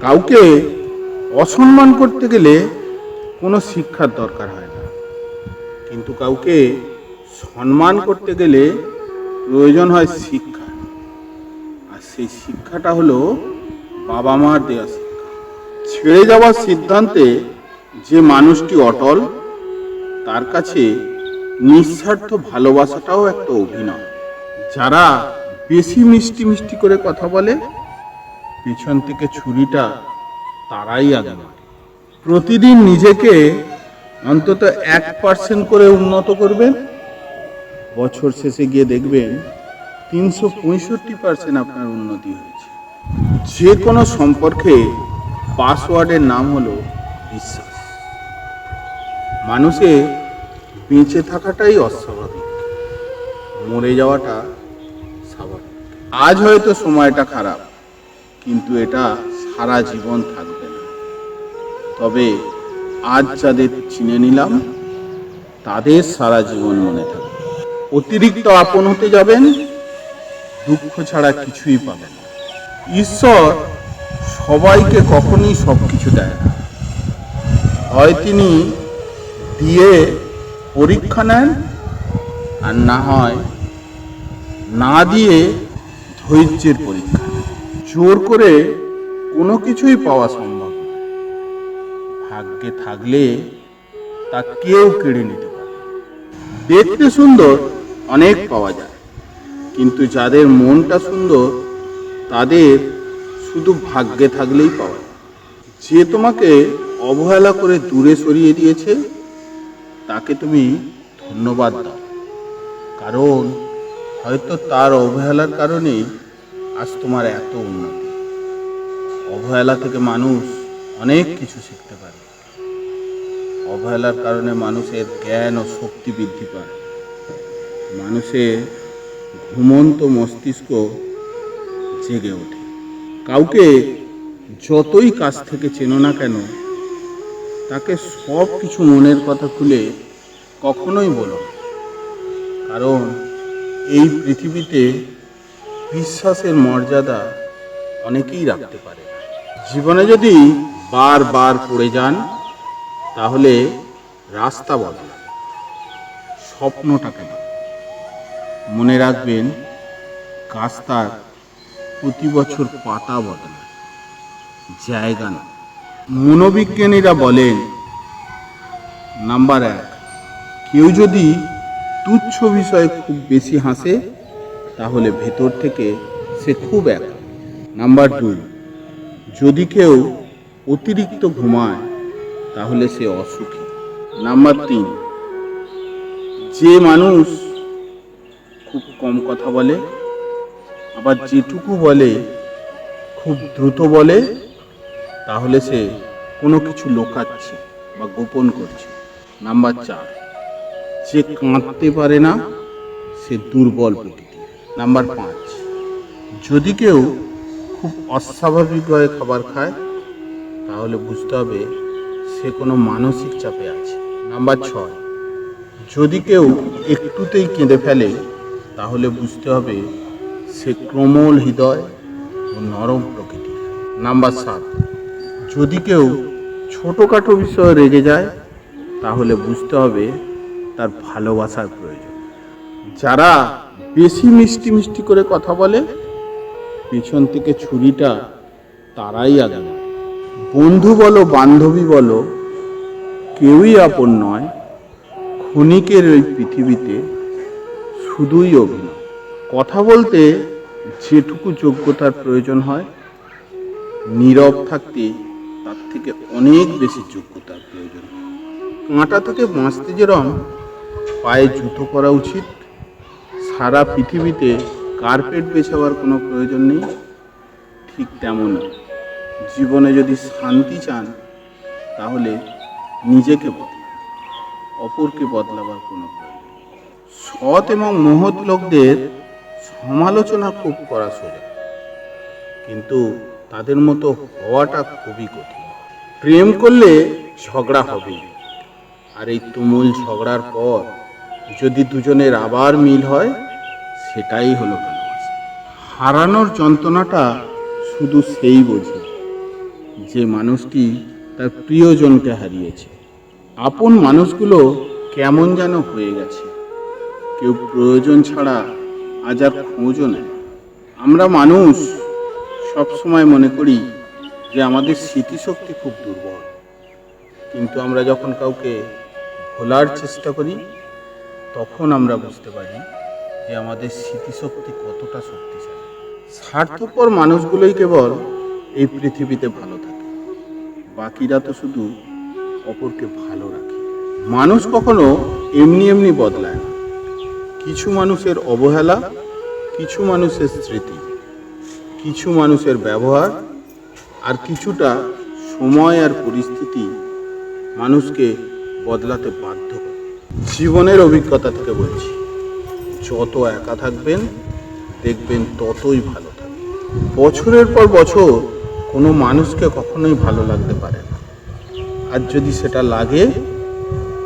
কাউকে অসম্মান করতে গেলে কোনো শিক্ষার দরকার হয় না। কিন্তু কাউকে সম্মান করতে গেলে প্রয়োজন হয় শিক্ষা। আর সেই শিক্ষাটা হলো বাবা মার দেওয়া শিক্ষা। ছেড়ে যাওয়ার সিদ্ধান্তে যে মানুষটি অটল, তার কাছে নিঃস্বার্থ ভালোবাসাটাও একটা অভিনয়। যারা বেশি মিষ্টি মিষ্টি করে কথা বলে পেছন থেকে ছুরিটা তারাই আগে। প্রতিদিন নিজেকে অন্তত এক পার্সেন্ট করে উন্নত করবেন। বছর শেষে গিয়ে দেখবেন তিনশো পঁয়ষট্টি পার্সেন্ট আপনার উন্নতি হয়েছে। যে কোনো সম্পর্কে পাসওয়ার্ডের নাম হলো বিশ্বাস। মানুষে বেঁচে থাকাটাই অস্বাভাবিক। মরে যাওয়াটা স্বাভাবিক। আজ হয়তো সময়টা খারাপ। কিন্তু এটা সারা জীবন থাকবে না। তবে আজ যাদের চিনে নিলাম, তাদের সারা জীবন মনে থাকবে। অতিরিক্ত আপন হতে যাবেন, দুঃখ ছাড়া কিছুই পাবেন না। ঈশ্বর সবাইকে কখনই সব কিছু দেয় না। হয় তিনি দিয়ে পরীক্ষা নেন, আর না হয় না দিয়ে ধৈর্যের পরীক্ষা। জোর করে কোনো কিছুই পাওয়া সম্ভব ভাগ্যে থাকলে তা কেউ কেড়ে নিতে পারে দেখতে সুন্দর অনেক পাওয়া যায়, কিন্তু যাদের মনটা সুন্দর, তাদের শুধু ভাগ্যে থাকলেই পাওয়া যায়। যে তোমাকে অবহেলা করে দূরে সরিয়ে দিয়েছে, তাকে তুমি ধন্যবাদ দাও। কারণ হয়তো তার অবহেলার কারণেই আজ তোমার এত উন্নতি। অবহেলা থেকে মানুষ অনেক কিছু শিখতে পারে। অবহেলার কারণে মানুষের জ্ঞান ও শক্তি বৃদ্ধি পায়। মানুষের ঘুমন্ত মস্তিষ্ক জেগে ওঠে। কাউকে যতই কাছ থেকে চেনো না কেন, তাকে সব কিছু মনের কথা খুলে কখনোই বলো কারণ এই পৃথিবীতে বিশ্বাসের মর্যাদা অনেকেই রাখতে পারে। জীবনে যদি বারবার পড়ে যান, তাহলে রাস্তা বদলান স্বপ্নটাকে না মনে রাখবেন, কাস্তার প্রতি বছর পাতা বদলায়। জায়গা না মনোবিজ্ঞানীরা বলেন, নাম্বার এক, কেউ যদি তুচ্ছ বিষয়ে খুব বেশি হাসে তাহলে ভেতর থেকে সে খুব একা। নাম্বার দুই, যদি কেউ অতিরিক্ত ঘুমায়, তাহলে সে অসুখী। নাম্বার তিন, যে মানুষ খুব কম কথা বলে, আবার যেটুকু বলে, খুব দ্রুত বলে, তাহলে সে কোনো কিছু লোকাচ্ছে বা গোপন করছে। নাম্বার চার, যে কাঁদতে পারে না, সে দুর্বল প্রকৃতি নাম্বার পাঁচ। যদি কেউ খুব অস্বাভাবিকভাবে খাবার খায়, তাহলে বুঝতে হবে সে কোনো মানসিক চাপে আছে। নাম্বার ছয়। যদি কেউ একটুতেই কেঁদে ফেলে, তাহলে বুঝতে হবে সে ক্রমল হৃদয় ও নরম প্রকৃতির। নাম্বার সাত। যদি কেউ ছোটোখাটো বিষয়ে রেগে যায়, তাহলে বুঝতে হবে তার ভালোবাসার প্রয়োজন। যারা বেশি মিষ্টি মিষ্টি করে কথা বলে, পেছন থেকে ছুরিটা তারাই আগে বন্ধু বলো, বান্ধবী বলো, কেউই আপন নয়। ক্ষণিকের ওই পৃথিবীতে শুধুই অভিনয়। কথা বলতে যেটুকু যোগ্যতার প্রয়োজন হয়, নীরব থাকতে তার থেকে অনেক বেশি যোগ্যতার প্রয়োজন। কাঁটা থেকে বাঁচতে যেরম পায়ে জুতো পরা উচিত সারা পৃথিবীতে কার্পেট বেছাবার কোনো প্রয়োজন নেই, ঠিক তেমনই। জীবনে যদি শান্তি চান, তাহলে নিজেকে বদলান। অপরকে বদলাবার কোনো প্রয়োজন সৎ এবং মহৎ লোকদের সমালোচনা খুব করা সোজা। কিন্তু তাদের মতো হওয়াটা খুবই কঠিন। প্রেম করলে ঝগড়া হবে আর এই তুমুল ঝগড়ার পর যদি দুজনের আবার মিল হয় সেটাই হলো ভালোবাসা। হারানোর যন্ত্রণাটা শুধু সেই বোঝে যে মানুষটি তার প্রিয়জনকে হারিয়েছে। আপন মানুষগুলো কেমন যেন হয়ে গেছে। কেউ প্রয়োজন ছাড়া আজ আর খোঁজও নেয় আমরা মানুষ সব সময় মনে করি যে আমাদের স্মৃতিশক্তি খুব দুর্বল। কিন্তু আমরা যখন কাউকে ভোলার চেষ্টা করি, তখন আমরা বুঝতে পারি যে আমাদের স্মৃতিশক্তি কতটা শক্তিশালী। স্বার্থপর মানুষগুলোই কেবল এই পৃথিবীতে ভালো থাকে। বাকিরা তো শুধু অপরকে ভালো রাখে। মানুষ কখনো এমনি এমনি বদলায় না। কিছু মানুষের অবহেলা, কিছু মানুষের স্মৃতি, কিছু মানুষের ব্যবহার, আর কিছুটা সময় আর পরিস্থিতি মানুষকে বদলাতে বাধ্য জীবনের অভিজ্ঞতা থেকে বলছি। যত একা থাকবেন, দেখবেন ততই ভালো থাকবে বছরের পর বছর কোনো মানুষকে কখনোই ভালো লাগতে পারে না। আর যদি সেটা লাগে,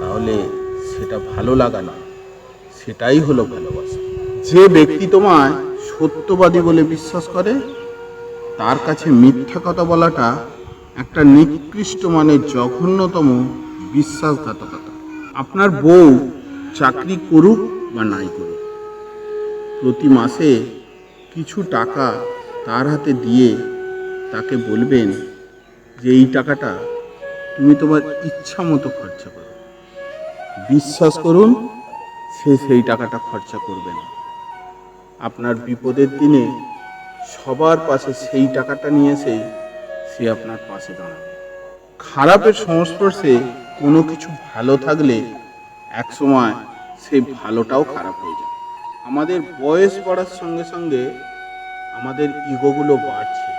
তাহলে সেটা ভালো লাগা না সেটাই হলো ভালোবাসা। যে ব্যক্তি তোমায় সত্যবাদী বলে বিশ্বাস করে, তার কাছে মিথ্যা কথা বলাটা একটা নিকৃষ্ট মানের জঘন্যতম বিশ্বাসঘাতকতা। আপনার বউ চাকরি করুক বা নাই করুক প্রতি মাসে কিছু টাকা তার হাতে দিয়ে তাকে বলবেন যে, এই টাকাটা তুমি তোমার ইচ্ছা মতো খরচা করো। বিশ্বাস করুন, সে সেই টাকাটা খরচা করবে না। আপনার বিপদের দিনে সবার পাশে সেই টাকাটা নিয়ে এসে সে আপনার পাশে দাঁড়াবে। খারাপের সংস্পর্শে কোনো কিছু ভালো থাকলে একসময় সেই ভালোটাও খারাপ হয়ে যায় আমাদের বয়স বাড়ার সঙ্গে সঙ্গে আমাদের ইগোগুলো বাড়ছে।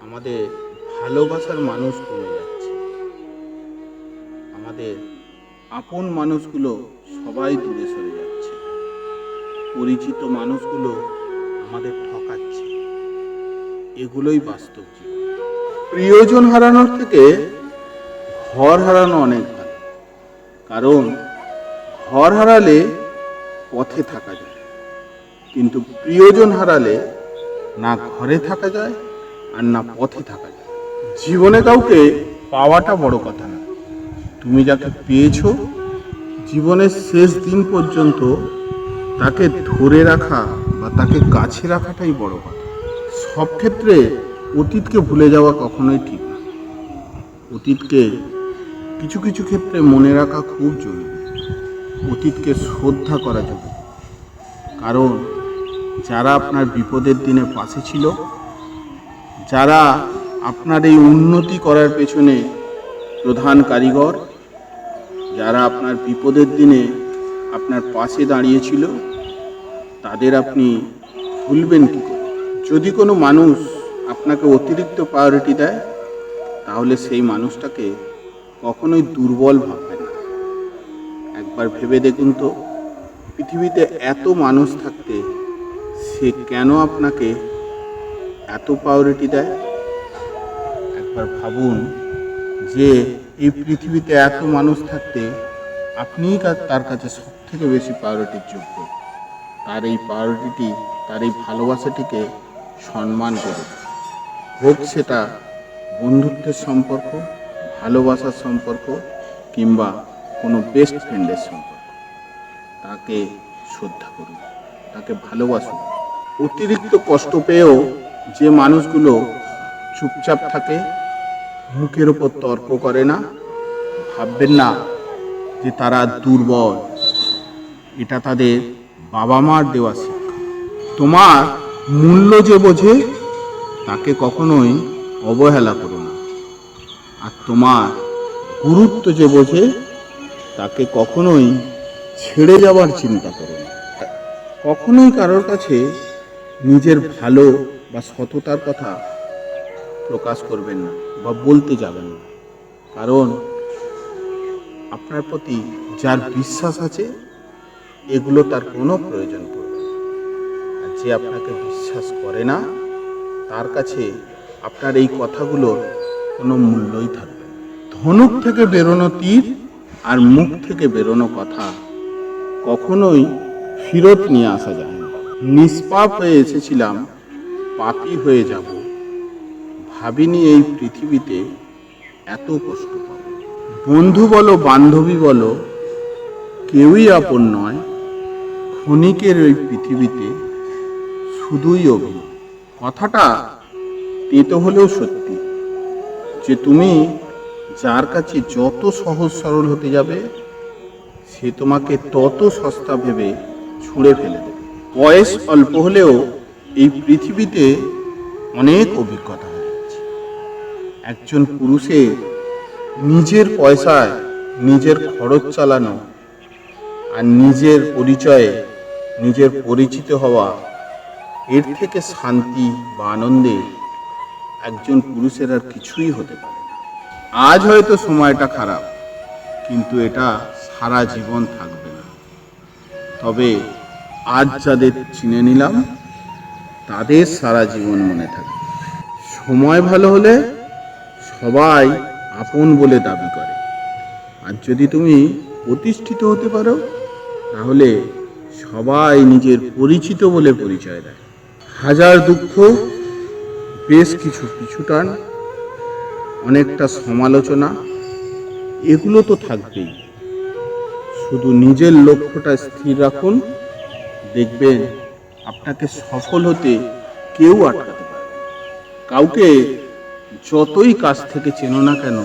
আমাদের ভালোবাসার মানুষ কমে যাচ্ছে। আমাদের আপন মানুষগুলো সবাই দূরে সরে যাচ্ছে। পরিচিত মানুষগুলো আমাদের ঠকাচ্ছে। এগুলোই বাস্তব জীবন। প্রিয়জন হারানোর থেকে ঘর হারানো অনেক ভালো। কারণ ঘর হারালে পথে থাকা যায়। কিন্তু প্রিয়জন হারালে না ঘরে থাকা যায় আর না পথে থাকা যায়। জীবনে কাউকে পাওয়াটা বড় কথা না। তুমি যাকে পেয়েছ, জীবনের শেষ দিন পর্যন্ত তাকে ধরে রাখা বা তাকে কাছে রাখাটাই বড় কথা। সব ক্ষেত্রে অতীতকে ভুলে যাওয়া কখনোই ঠিক না। অতীতকে কিছু কিছু ক্ষেত্রে মনে রাখা খুব জরুরি। অতীতকে শ্রদ্ধা করা যাবে। কারণ যারা আপনার বিপদের দিনে পাশে ছিল, যারা আপনার এই উন্নতি করার পেছনে প্রধান কারিগর, যারা আপনার বিপদের দিনে আপনার পাশে দাঁড়িয়েছিল, তাদের আপনি ভুলবেন কি করে? যদি কোনো মানুষ আপনাকে অতিরিক্ত প্রায়োরিটি দেয়, তাহলে সেই মানুষটাকে কখনোই দুর্বল না। একবার ভেবে দেখুন তো, পৃথিবীতে এত মানুষ থাকতে সে কেন আপনাকে এত প্রায়োরিটি দেয়? একবার ভাবুন যে এই পৃথিবীতে এত মানুষ থাকতে আপনিই তার কাছে সব থেকে বেশি প্রায়োরিটির যোগ্য। তার এই প্রায়োরিটি তার এই ভালোবাসাটিকে সম্মান করুন হোক সেটা বন্ধুত্বের সম্পর্ক, ভালোবাসার সম্পর্ক, কিংবা কোনো বেস্ট ফ্রেন্ডের সম্পর্ক। তাকে শ্রদ্ধা করুন, তাকে ভালোবাসুন। অতিরিক্ত কষ্ট পেয়েও যে মানুষগুলো চুপচাপ থাকে, মুখের ওপর তর্ক করে না, ভাববেন না যে তারা দুর্বল। এটা তাদের বাবা মার দেওয়া শিক্ষা। তোমার মূল্য যে বোঝে, তাকে কখনোই অবহেলা করো না। আর তোমার গুরুত্ব যে বোঝে তাকে কখনোই ছেড়ে যাওয়ার চিন্তা করো না। কখনোই কারোর কাছে নিজের ভালো বা সততার কথা প্রকাশ করবেন না বা বলতে যাবেন না। কারণ আপনার প্রতি যার বিশ্বাস আছে, এগুলো তার কোনো প্রয়োজন পড়বে আর যে আপনাকে বিশ্বাস করে না, তার কাছে আপনার এই কথাগুলোর কোনো মূল্যই থাকবে ধনুক থেকে বেরোনো তীর আর মুখ থেকে বেরোনো কথা কখনোই ফিরত নিয়ে আসা যায় না নিষ্পাপ হয়ে এসেছিলাম, পাপি হয়ে যাব। ভাবিনি এই পৃথিবীতে এত কষ্ট বন্ধু বলো, বান্ধবী বলো, কেউই আপন নয়। ক্ষণিকের ওই পৃথিবীতে শুধুই অভিনয় কথাটা তেতো হলেও সত্যি যে তুমি যার কাছে যত সহজ সরল হতে যাবে, সে তোমাকে তত সস্তা ভেবে ছুঁড়ে ফেলে দেবে বয়স অল্প হলেও এই পৃথিবীতে অনেক অভিজ্ঞতা হয়ে গেছে একজন পুরুষের নিজের পয়সায় নিজের খরচ চালানো আর নিজের পরিচয়ে নিজের পরিচিত হওয়া, এর থেকে শান্তি বা আনন্দে একজন পুরুষের আর কিছুই হতে পারে। আজ হয়তো সময়টা খারাপ, কিন্তু এটা সারা জীবন থাকবে না। তবে আজ যাদের চিনে নিলাম, তাদের সারা জীবন মনে থাকবে সময় ভালো হলে সবাই আপন বলে দাবি করে। আর যদি তুমি প্রতিষ্ঠিত হতে পারো, তাহলে সবাই নিজের পরিচিত বলে পরিচয় দেয়। হাজার দুঃখ, বেশ কিছু পিছুটান অনেকটা সমালোচনা, এগুলো তো থাকবেই। শুধু নিজের লক্ষ্যটা স্থির রাখুন, দেখবেন আপনাকে সফল হতে কেউ আটকাতে পারবে না। কাউকে যতই কাছ থেকে চেনো না কেন,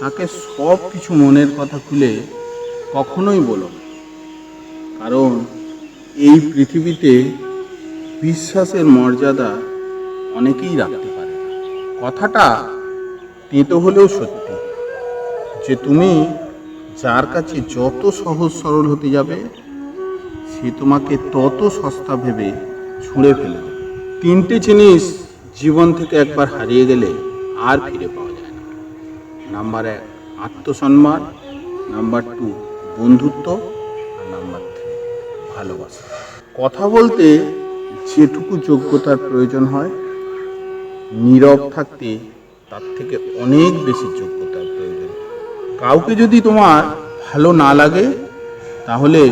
তাকে সব কিছু মনের কথা খুলে কখনোই বলো কারণ এই পৃথিবীতে বিশ্বাসের মর্যাদা অনেকেই রাখতে পারে কথাটা তেতো হলেও সত্যি, যে তুমি যার কাছে যত সহজ সরল হতে যাবে, সে তোমাকে তত সস্তা ভেবে ছুঁড়ে ফেলে তিনটে জিনিস জীবন থেকে একবার হারিয়ে গেলে আর ফিরে পাওয়া যায় না। নাম্বার এক আত্মসম্মান নাম্বার টু, বন্ধুত্ব, আর নাম্বার থ্রি, ভালোবাসা। কথা বলতে যেটুকু যোগ্যতার প্রয়োজন হয়, নীরব থাকতে তার থেকে অনেক বেশি যোগ্যতার প্রয়োজন। কাউকে যদি তোমার ভালো না লাগে, তাহলে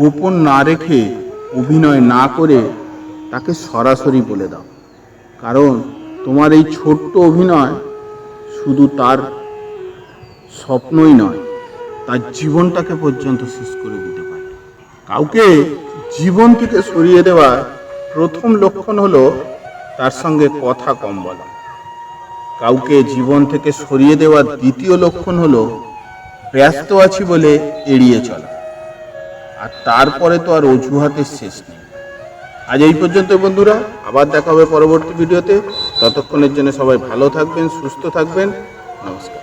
গোপন না রেখে অভিনয় না করে তাকে সরাসরি বলে দাও। কারণ তোমার এই ছোট্ট অভিনয় শুধু তার স্বপ্নই নয়, তার জীবনটাকে পর্যন্ত শেষ করে দিতে পারে। কাউকে জীবন থেকে সরিয়ে দেওয়ার প্রথম লক্ষণ হলো তার সঙ্গে কথা কম বলা। কাউকে জীবন থেকে সরিয়ে দেওয়ার দ্বিতীয় লক্ষণ হল, ব্যস্ত আছি বলে এড়িয়ে চলা। আর তারপরে তো আর অজুহাতের শেষ নেই। আজ এই পর্যন্ত বন্ধুরা, আবার দেখা হবে পরবর্তী ভিডিওতে। ততক্ষণের জন্য সবাই ভালো থাকবেন, সুস্থ থাকবেন। নমস্কার।